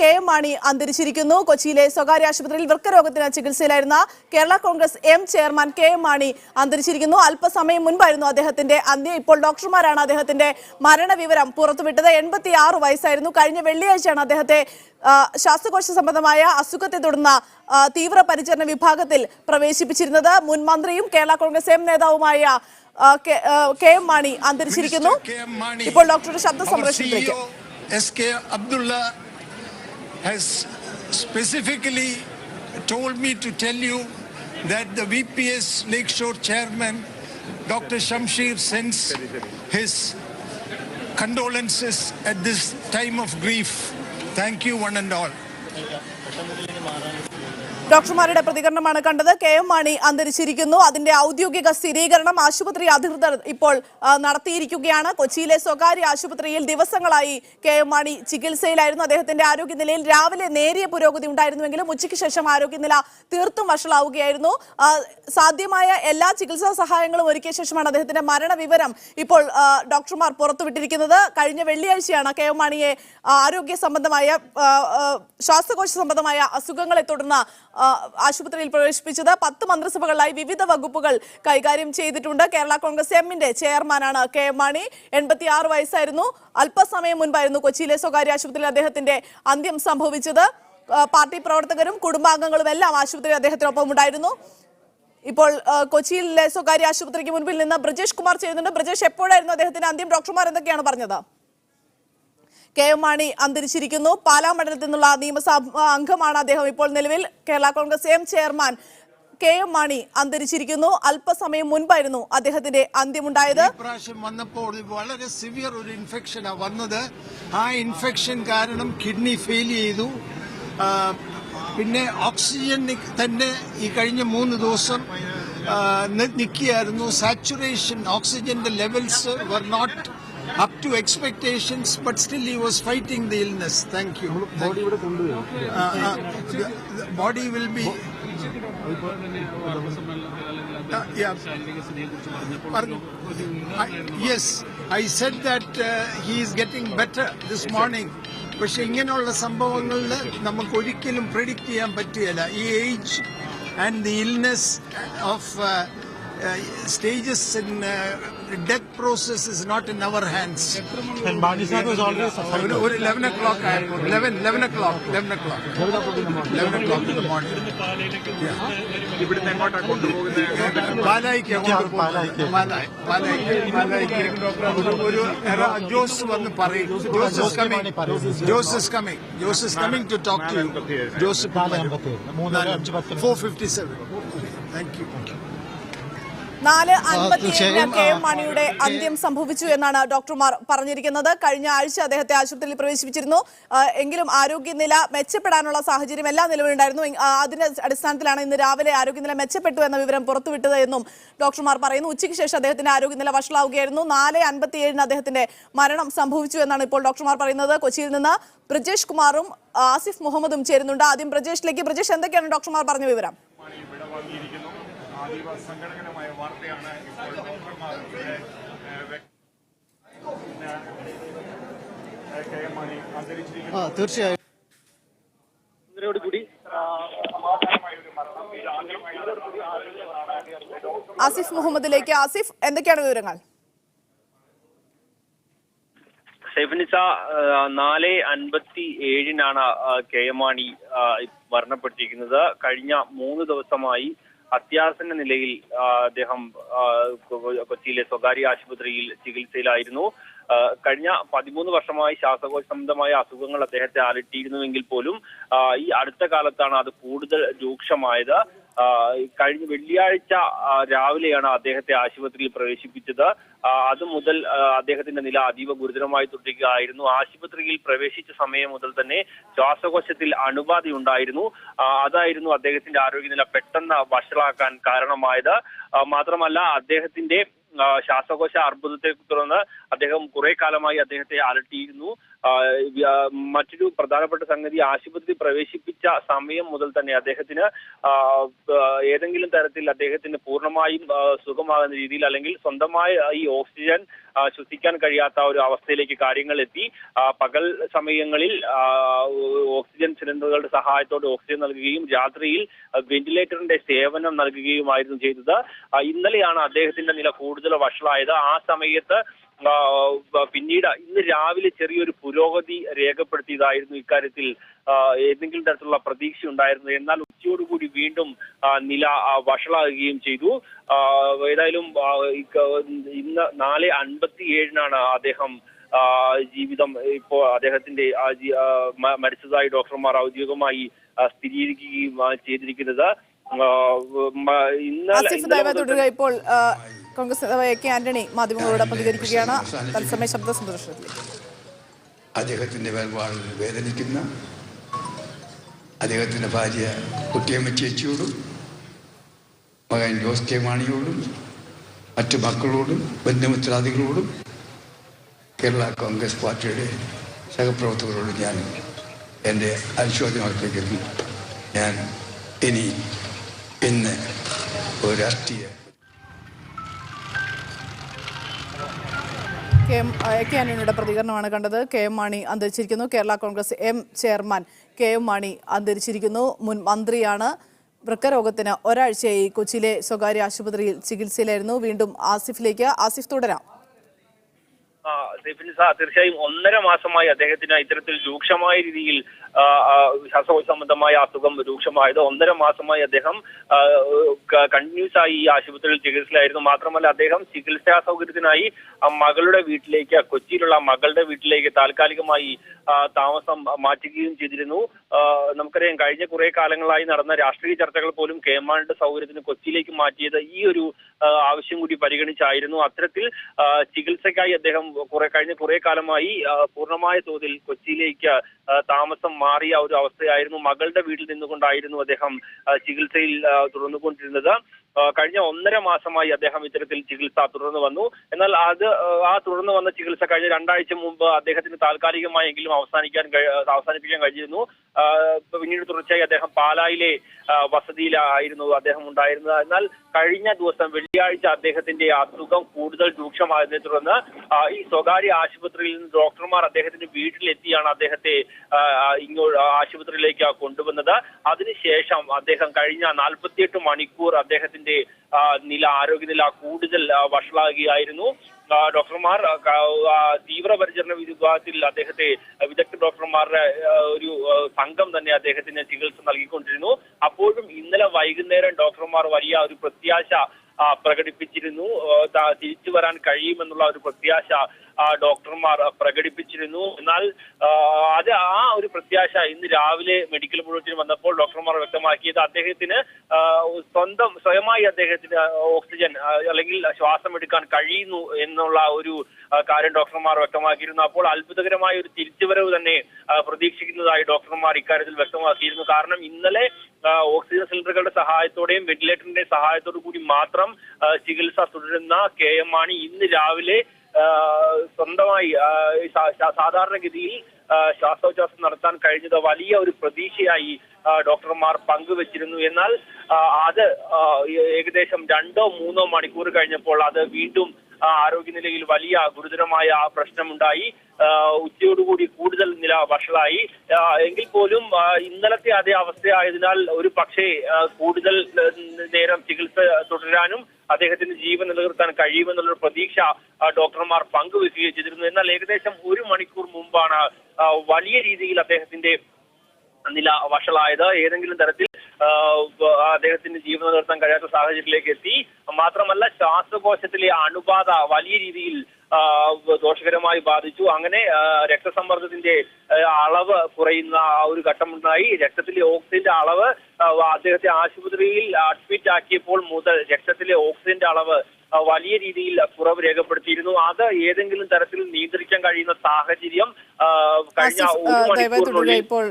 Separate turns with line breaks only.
K M Mani അന്തരിച്ചിരിക്കുന്നു. കൊച്ചിയിലെ സ്വകാര്യ ആശുപത്രിയിൽ വൃക്കരോഗത്തിന് ചികിത്സയിലായിരുന്ന Kerala Congress M chairman K M Mani അന്തരിച്ചിരിക്കുന്നു. അല്പസമയം മുൻപായിരുന്നു അദ്ദേഹത്തിന്റെ അന്ത്യം. ഇപ്പോൾ ഡോക്ടർമാരാണ് അദ്ദേഹത്തിന്റെ മരണവിവരം പുറത്തുവിട്ടത്. എൺപത്തി ആറ് വയസ്സായിരുന്നു. കഴിഞ്ഞ വെള്ളിയാഴ്ചയാണ് അദ്ദേഹത്തെ ശ്വാസകോശ സംബന്ധമായ അസുഖത്തെ തുടർന്ന് തീവ്ര പരിചരണ വിഭാഗത്തിൽ പ്രവേശിപ്പിച്ചിരുന്നത് മുൻ മന്ത്രിയും കേരള കോൺഗ്രസ് എം നേതാവുമായ കെ- എം മാണി അന്തരിച്ചിരിക്കുന്നു. ഇപ്പോൾ ഡോക്ടറുടെ ശബ്ദ സംരക്ഷണത്തിലേക്ക്
S K Abdullah, has specifically told me to tell you that the VPS Lakeshore chairman, Dr. Shamshir, sends his condolences at this time of grief. Thank you, one and all.
ഡോക്ടർമാരുടെ പ്രതികരണമാണ് കണ്ടത്. K M Mani അന്തരിച്ചിരിക്കുന്നു. അതിന്റെ ഔദ്യോഗിക സ്ഥിരീകരണം ആശുപത്രി അധികൃതർ ഇപ്പോൾ നടത്തിയിരിക്കുകയാണ്. കൊച്ചിയിലെ സ്വകാര്യ ആശുപത്രിയിൽ ദിവസങ്ങളായി കെ എം മാണി ചികിത്സയിലായിരുന്നു. അദ്ദേഹത്തിന്റെ ആരോഗ്യനിലയിൽ രാവിലെ നേരിയ പുരോഗതി ഉണ്ടായിരുന്നുവെങ്കിലും ഉച്ചയ്ക്ക് ശേഷം ആരോഗ്യനില തീർത്തും വഷളാവുകയായിരുന്നു. സാധ്യമായ എല്ലാ ചികിത്സാ സഹായങ്ങളും ഒരുക്കിയ ശേഷമാണ് അദ്ദേഹത്തിന്റെ മരണവിവരം ഇപ്പോൾ ഡോക്ടർമാർ പുറത്തുവിട്ടിരിക്കുന്നത്. കഴിഞ്ഞ വെള്ളിയാഴ്ചയാണ് കെ എം മാണിയെ ആരോഗ്യ സംബന്ധമായ ശ്വാസകോശ സംബന്ധമായ അസുഖങ്ങളെ തുടർന്ന് ആശുപത്രിയിൽ പ്രവേശിപ്പിച്ചത്. പത്ത് മന്ത്രിസഭകളിലായി വിവിധ വകുപ്പുകൾ കൈകാര്യം ചെയ്തിട്ടുണ്ട്. കേരള കോൺഗ്രസ് എമ്മിന്റെ ചെയർമാനാണ് കെ മണി. മാണി എൺപത്തി ആറ് വയസ്സായിരുന്നു. അല്പസമയം മുൻപായിരുന്നു കൊച്ചിയിലെ സ്വകാര്യ ആശുപത്രിയിൽ അദ്ദേഹത്തിന്റെ അന്ത്യം സംഭവിച്ചത്. പാർട്ടി പ്രവർത്തകരും കുടുംബാംഗങ്ങളും എല്ലാം ആശുപത്രിയിൽ അദ്ദേഹത്തിനൊപ്പം ഉണ്ടായിരുന്നു ഇപ്പോൾ കൊച്ചിയിലെ സ്വകാര്യ ആശുപത്രിക്ക് മുൻപിൽ നിന്ന് ബ്രജേഷ് കുമാർ ചെയ്യുന്നുണ്ട്. ബ്രജേഷ് എപ്പോഴായിരുന്നു അദ്ദേഹത്തിന്റെ അന്ത്യം? ഡോക്ടർമാർ എന്തൊക്കെയാണ് പറഞ്ഞത്? കെ എം മാണി അന്തരിച്ചിരിക്കുന്നു. പാലാ മണ്ഡലത്തിൽ നിന്നുള്ള നിയമസഭാ അംഗമാണ് അദ്ദേഹം ഇപ്പോൾ നിലവിൽ. Kerala Congress M chairman K M Mani അന്തരിച്ചിരിക്കുന്നു. അല്പസമയം മുൻപായിരുന്നു അദ്ദേഹത്തിന്റെ അന്ത്യമുണ്ടായത്.
പ്രാവശ്യം വന്നപ്പോൾ വളരെ സിവിയർ ഒരു ഇൻഫെക്ഷനാണ് വന്നത്. ആ ഇൻഫെക്ഷൻ കാരണം കിഡ്നി ഫെയിൽ ചെയ്തു. പിന്നെ ഓക്സിജൻ തന്നെ ഈ കഴിഞ്ഞ മൂന്ന് ദിവസം നിൽക്കുകയായിരുന്നു. സാച്ചുറേഷൻ ഓക്സിജന്റെ levels were not up to expectations but still he was fighting the illness thank you
body ഇവിടെ കൊണ്ടുവരും.
Body will be yes I said that he is getting better this morning പക്ഷെ ഇങ്ങനെയുള്ള സംഭവങ്ങളിൽ നമുക്ക് ഒരിക്കലും പ്രിഡിക്റ്റ് ചെയ്യാൻ പറ്റുകയില്ല. ഈ age and the illness of stages in Death process is not in our hands
And Bani Sahib was already
ഒരു
suspended.
ഒരു ലെവൻ ഒ ക്ലോക്ക് ആയപ്പോൾ eleven eleven o'clock eleven o'clock eleven o'clock in the morning
ഇവിടുന്ന് എങ്ങോട്ടാ കൊണ്ടുപോകുന്നത്
പാലായിക്ക് അങ്ങോട്ട്
പാലായിക്ക്.
പാലായി പാലായിക്ക് പാലായിക്ക് ഒരു ഒരു എറ- ജോസ് വന്ന് പറയും Jose is coming Jose is coming Jose is coming to talk to you Jose
നാല് അമ്പത്തേഴ്. മൂന്നര അഞ്ച് പത്തിന്.
Four fifty seven thank you
നാല് അൻപത്തിയേഴിന്
മണിയുടെ
കെ എം മാണിയുടെ അന്ത്യം സംഭവിച്ചു എന്നാണ് ഡോക്ടർമാർ പറഞ്ഞിരിക്കുന്നത്. കഴിഞ്ഞ ആഴ്ച അദ്ദേഹത്തെ ആശുപത്രിയിൽ പ്രവേശിപ്പിച്ചിരുന്നു. എങ്കിലും ആരോഗ്യനില മെച്ചപ്പെടാനുള്ള സാഹചര്യം എല്ലാ നിലവിലുണ്ടായിരുന്നു അതിന്റെ അടിസ്ഥാനത്തിലാണ് ഇന്ന് രാവിലെ ആരോഗ്യനില മെച്ചപ്പെട്ടു എന്ന വിവരം പുറത്തുവിട്ടത് എന്നും ഡോക്ടർമാർ പറയുന്നു. ഉച്ചയ്ക്ക് ശേഷം അദ്ദേഹത്തിന്റെ ആരോഗ്യനില വഷളാവുകയായിരുന്നു. നാല് അൻപത്തിയേഴിന് അദ്ദേഹത്തിന്റെ മരണം സംഭവിച്ചു എന്നാണ് ഇപ്പോൾ ഡോക്ടർമാർ പറയുന്നത്. കൊച്ചിയിൽ നിന്ന് ബ്രജേഷ് കുമാറും ആസിഫ് മുഹമ്മദും ചേരുന്നുണ്ട്. ആദ്യം ബ്രജേഷിലേക്ക്. ബ്രജേഷ് എന്തൊക്കെയാണ് ഡോക്ടർമാർ പറഞ്ഞ വിവരം?
ഇവിടെ വന്നിരിക്കുന്നു സങ്കടകരമായ വാർത്തയാണ് ഇപ്പോൾ ഡോക്ടർമാർ ഇവിടെ കെ എം മാണി
തീർച്ചയായും.
കൂടി
ആസിഫ് മുഹമ്മദിലേക്ക്. ആസിഫ് എന്തൊക്കെയാണ് വിവരങ്ങൾ?
ഷെഫിനിസ നാല് അൻപത്തി ഏഴിനാണ് കെ എം മാണി മരണപ്പെട്ടിരിക്കുന്നത്. കഴിഞ്ഞ മൂന്ന് ദിവസമായി അത്യാസന്ന നിലയിൽ അദ്ദേഹം കൊച്ചിയിലെ സ്വകാര്യ ആശുപത്രിയിൽ ചികിത്സയിലായിരുന്നു. കഴിഞ്ഞ പതിമൂന്ന് വർഷമായി ശ്വാസകോശ സംബന്ധമായ അസുഖങ്ങൾ അദ്ദേഹത്തെ അലട്ടിയിരുന്നുവെങ്കിൽ പോലും ഈ അടുത്ത കാലത്താണ് അത് കൂടുതൽ രൂക്ഷമായത്. കഴിഞ്ഞ വെള്ളിയാഴ്ച രാവിലെയാണ് അദ്ദേഹത്തെ ആശുപത്രിയിൽ പ്രവേശിപ്പിച്ചത്. അത് മുതൽ അദ്ദേഹത്തിന്റെ നില അതീവ ഗുരുതരമായി തുടരുകയായിരുന്നു. ആശുപത്രിയിൽ പ്രവേശിച്ച സമയം മുതൽ തന്നെ ശ്വാസകോശത്തിൽ അണുബാധയുണ്ടായിരുന്നു അതായിരുന്നു അദ്ദേഹത്തിന്റെ ആരോഗ്യനില പെട്ടെന്ന് വഷളാക്കാൻ കാരണമായത്. മാത്രമല്ല അദ്ദേഹത്തിന്റെ ശ്വാസകോശ അർബുദത്തെ തുടർന്ന് അദ്ദേഹം കുറെ കാലമായി അദ്ദേഹത്തെ അലട്ടിയിരുന്നു. മറ്റൊരു പ്രധാനപ്പെട്ട സംഗതി ആശുപത്രി പ്രവേശിപ്പിച്ച സമയം മുതൽ തന്നെ അദ്ദേഹത്തിന് ഏതെങ്കിലും തരത്തിൽ അദ്ദേഹത്തിന് പൂർണമായും സുഖമാകുന്ന രീതിയിൽ അല്ലെങ്കിൽ സ്വന്തമായി ഈ ഓക്സിജൻ ശ്വസിക്കാൻ കഴിയാത്ത ഒരു അവസ്ഥയിലേക്ക് കാര്യങ്ങൾ എത്തി. പകൽ സമയങ്ങളിൽ ഓക്സിജൻ സിലിണ്ടറുകളുടെ സഹായത്തോടെ ഓക്സിജൻ നൽകുകയും രാത്രിയിൽ വെന്റിലേറ്ററിന്റെ സേവനം നൽകുകയുമായിരുന്നു ചെയ്തത്. ഇന്നലെയാണ് അദ്ദേഹത്തിന്റെ നില കൂടുതൽ വഷളായത്. ആ സമയത്ത് പിന്നീട് ഇന്ന് രാവിലെ ചെറിയൊരു പുരോഗതി രേഖപ്പെടുത്തിയതായിരുന്നു ഇക്കാര്യത്തിൽ ഏതെങ്കിലും തരത്തിലുള്ള പ്രതീക്ഷ ഉണ്ടായിരുന്നു എന്നാൽ ഉച്ചയോടുകൂടി വീണ്ടും നില വഷളാകുകയും ചെയ്തു. ഏതായാലും ഇന്ന് നാല് അൻപത്തി ഏഴിനാണ് അദ്ദേഹം ജീവിതം ഇപ്പോ അദ്ദേഹത്തിന്റെ മരിച്ചതായി ഡോക്ടർമാർ ഔദ്യോഗികമായി സ്ഥിരീകരിക്കുകയും ചെയ്തിരിക്കുന്നത്. ഇന്നലെ
തുടരുക. ഇപ്പോൾ കോൺഗ്രസ് എ കെ ആന്റണി മാധ്യമങ്ങളോട് പ്രതികരിക്കുകയാണ് തത്സമയ ശബ്ദ സന്ദർശനത്തിലേക്ക്
അദ്ദേഹത്തിന്റെ വേർപാട് വേദനിക്കുന്ന അദ്ദേഹത്തിന്റെ ഭാര്യ കുട്ടിയമ്മ ചേച്ചിയോടും മകൻ ജോസ് കെ മാണിയോടും മറ്റു മക്കളോടും ബന്ധുമിത്രാദികളോടും കേരള കോൺഗ്രസ് പാർട്ടിയുടെ സഹപ്രവർത്തകരോടും ഞാൻ എന്റെ അനുശോചനം അർപ്പിക്കുന്നു. ഞാൻ ഇനി ഇന്ന് ഒരു രാഷ്ട്രീയ
കെ എം കെ ആന്റണിയുടെ പ്രതികരണമാണ് കണ്ടത്. K M Mani അന്തരിച്ചിരിക്കുന്നു. Kerala Congress M chairman K M Mani അന്തരിച്ചിരിക്കുന്നു. മുൻ മന്ത്രിയാണ്. വൃക്കരോഗത്തിന് ഒരാഴ്ചയായി കൊച്ചിയിലെ സ്വകാര്യ ആശുപത്രിയിൽ ചികിത്സയിലായിരുന്നു. വീണ്ടും ആസിഫിലേക്ക്. ആസിഫ് തുടരാം.
തീർച്ചയായും ഒന്നര മാസമായി അദ്ദേഹത്തിന് ഇത്തരത്തിൽ രൂക്ഷമായ രീതിയിൽ ശ്വാസകോശ സംബന്ധമായ അസുഖം രൂക്ഷമായത്. ഒന്നര മാസമായി അദ്ദേഹം കണ്ടിന്യൂസ് ആയി ഈ ആശുപത്രിയിൽ ചികിത്സയിലായിരുന്നു. മാത്രമല്ല അദ്ദേഹം ചികിത്സാ സൗകര്യത്തിനായി മകളുടെ വീട്ടിലേക്ക് കൊച്ചിയിലുള്ള മകളുടെ വീട്ടിലേക്ക് താൽക്കാലികമായി താമസം മാറ്റുകയും ചെയ്തിരുന്നു. നമുക്കറിയാം കഴിഞ്ഞ കുറെ കാലങ്ങളായി നടന്ന രാഷ്ട്രീയ ചർച്ചകൾ പോലും കെ സൗകര്യത്തിന് കൊച്ചിയിലേക്ക് മാറ്റിയത് ഈ ഒരു ആവശ്യം കൂടി പരിഗണിച്ചായിരുന്നു. അത്തരത്തിൽ ചികിത്സയ്ക്കായി അദ്ദേഹം കുറെ കഴിഞ്ഞ കുറെ കാലമായി പൂർണമായ തോതിൽ കൊച്ചിയിലേക്ക് താമസം മാറിയ ഒരു അവസ്ഥയായിരുന്നു മകളുടെ വീട്ടിൽ നിന്നുകൊണ്ടായിരുന്നു അദ്ദേഹം ചികിത്സയിൽ തുടർന്നുകൊണ്ടിരുന്നത്. കഴിഞ്ഞ ഒന്നര മാസമായി അദ്ദേഹം ഇത്തരത്തിൽ ചികിത്സ തുടർന്നു വന്നു. എന്നാൽ അത് ആ, തുടർന്നു വന്ന ചികിത്സ കഴിഞ്ഞ രണ്ടാഴ്ച മുമ്പ് അദ്ദേഹത്തിന് താൽക്കാലികമായെങ്കിലും അവസാനിക്കാൻ അവസാനിപ്പിക്കാൻ കഴിഞ്ഞിരുന്നു. പിന്നീട് തുടർച്ചയായി അദ്ദേഹം പാലായിലെ വസതിയിലായിരുന്നു അദ്ദേഹം ഉണ്ടായിരുന്നത്. എന്നാൽ കഴിഞ്ഞ ദിവസം വെള്ളിയാഴ്ച അദ്ദേഹത്തിന്റെ അസുഖം കൂടുതൽ രൂക്ഷമായതിനെ തുടർന്ന് ഈ സ്വകാര്യ ആശുപത്രിയിൽ നിന്ന് ഡോക്ടർമാർ അദ്ദേഹത്തിന്റെ വീട്ടിലെത്തിയാണ് അദ്ദേഹത്തെ ഇങ്ങോ ആശുപത്രിയിലേക്ക് കൊണ്ടുവന്നത്. അതിനുശേഷം അദ്ദേഹം കഴിഞ്ഞ നാൽപ്പത്തിയെട്ട് മണിക്കൂർ അദ്ദേഹത്തിന്റെ നില ആരോഗ്യനില കൂടുതൽ വഷളാകുകയായിരുന്നു. ഡോക്ടർമാർ തീവ്രപരിചരണ വിഭാഗത്തിൽ അദ്ദേഹത്തെ വിദഗ്ധ ഡോക്ടർമാരുടെ ഒരു സംഘം തന്നെ അദ്ദേഹത്തിന് ചികിത്സ നൽകിക്കൊണ്ടിരുന്നു. അപ്പോഴും ഇന്നലെ വൈകുന്നേരം ഡോക്ടർമാർ വലിയ ഒരു പ്രത്യാശ പ്രകടിപ്പിച്ചിരുന്നു. തിരിച്ചു വരാൻ കഴിയുമെന്നുള്ള ഒരു പ്രത്യാശ ഡോക്ടർമാർ പ്രകടിപ്പിച്ചിരുന്നു. എന്നാൽ അത് ആ ഒരു പ്രത്യാശ ഇന്ന് രാവിലെ മെഡിക്കൽ ബുള്ളറ്റിൻ വന്നപ്പോൾ ഡോക്ടർമാർ വ്യക്തമാക്കിയത് അദ്ദേഹത്തിന് സ്വന്തം സ്വയമായി അദ്ദേഹത്തിന് ഓക്സിജൻ അല്ലെങ്കിൽ ശ്വാസം എടുക്കാൻ കഴിയുന്നു എന്നുള്ള ഒരു കാര്യം ഡോക്ടർമാർ വ്യക്തമാക്കിയിരുന്നു. അപ്പോൾ അത്ഭുതകരമായ ഒരു തിരിച്ചുവരവ് തന്നെ പ്രതീക്ഷിക്കുന്നതായി ഡോക്ടർമാർ ഇക്കാര്യത്തിൽ വ്യക്തമാക്കിയിരുന്നു. കാരണം ഇന്നലെ ഓക്സിജൻ സിലിണ്ടറുകളുടെ സഹായത്തോടെയും വെന്റിലേറ്ററിന്റെ സഹായത്തോടു കൂടി മാത്രം ചികിത്സ തുടരുന്ന കെ എം മാണി ഇന്ന് രാവിലെ സ്വന്തമായി സാധാരണഗതിയിൽ ശ്വാസോച്ഛാസം നടത്താൻ കഴിഞ്ഞത് വലിയ ഒരു പ്രതീക്ഷയായി ഡോക്ടർമാർ പങ്കുവച്ചിരുന്നു. എന്നാൽ അത് ഏകദേശം രണ്ടോ മൂന്നോ മണിക്കൂർ കഴിഞ്ഞപ്പോൾ അത് വീണ്ടും ആരോഗ്യനിലയിൽ വലിയ ഗുരുതരമായ പ്രശ്നമുണ്ടായി. ഉച്ചയോടുകൂടി കൂടുതൽ നില വഷളായി. എങ്കിൽ പോലും ഇന്നലത്തെ അതേ അവസ്ഥയായതിനാൽ ഒരു പക്ഷേ കൂടുതൽ നേരം ചികിത്സ തുടരാനും അദ്ദേഹത്തിന് ജീവൻ നിലനിർത്താൻ കഴിയുമെന്നുള്ള പ്രതീക്ഷ ഡോക്ടർമാർ പങ്കുവെക്കുകയും ചെയ്തിരുന്നു. എന്നാൽ ഏകദേശം ഒരു മണിക്കൂർ മുമ്പാണ് വലിയ രീതിയിൽ അദ്ദേഹത്തിന്റെ നില വഷളായത്. ഏതെങ്കിലും തരത്തിൽ ആ, ജീവിതം അദ്ദേഹത്തിന് നിലനിർത്താൻ കഴിയാത്ത സാഹചര്യത്തിലേക്ക് എത്തി. മാത്രമല്ല ശ്വാസകോശത്തിലെ അണുബാധ വലിയ രീതിയിൽ ദോഷകരമായി ബാധിച്ചു. അങ്ങനെ രക്തസമ്മർദ്ദത്തിന്റെ അളവ് കുറയുന്ന ആ ഒരു ഘട്ടമുണ്ടായി. രക്തത്തിലെ ഓക്സിജന്റെ അളവ് അദ്ദേഹത്തെ ആശുപത്രിയിൽ അഡ്മിറ്റ് ആക്കിയപ്പോൾ മുതൽ രക്തത്തിലെ ഓക്സിജന്റെ അളവ് വലിയ രീതിയിൽ കുറവ് രേഖപ്പെടുത്തിയിരുന്നു. അത് ഏതെങ്കിലും തരത്തിൽ നിയന്ത്രിക്കാൻ കഴിയുന്ന സാഹചര്യം കഴിഞ്ഞ ഒരു മണിക്കൂറിനുള്ളിൽ
ഇപ്പോൾ